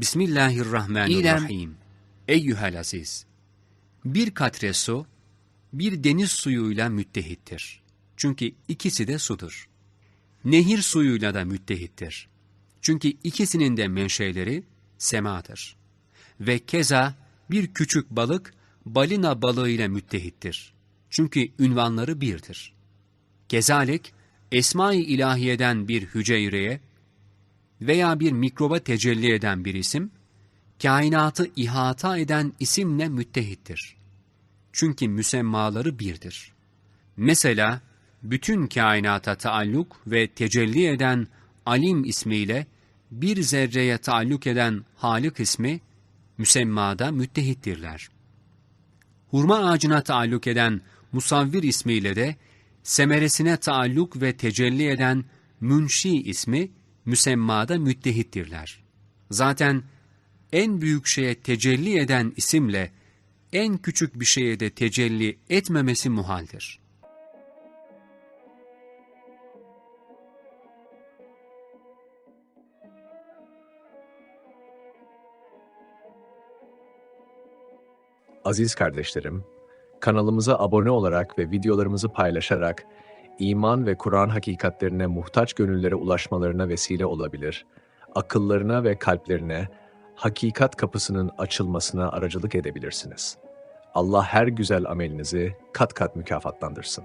Bismillahirrahmanirrahim. Eyyühel aziz. Bir katre su, bir deniz suyuyla müttehittir. Çünkü ikisi de sudur. Nehir suyuyla da müttehittir. Çünkü ikisinin de menşeleri semadır. Ve keza bir küçük balık balina balığıyla müttehittir. Çünkü ünvanları birdir. Kezalik, Esma-i İlahiye'den bir hücreye veya bir mikroba tecelli eden bir isim, kainatı ihata eden isimle müttehittir. Çünkü müsemmaları birdir. Mesela, bütün kainata taalluk ve tecelli eden alim ismiyle bir zerreye taalluk eden Halik ismi, müsemmada müttehittirler. Hurma ağacına taalluk eden Musavvir ismiyle de semeresine taalluk ve tecelli eden Münşi ismi müsemmada müttehittirler. Zaten en büyük şeye tecelli eden isimle en küçük bir şeye de tecelli etmemesi muhaldir. Aziz kardeşlerim, kanalımıza abone olarak ve videolarımızı paylaşarak iman ve Kur'an hakikatlerine muhtaç gönüllere ulaşmalarına vesile olabilir, akıllarına ve kalplerine hakikat kapısının açılmasına aracılık edebilirsiniz. Allah her güzel amelinizi kat kat mükafatlandırsın.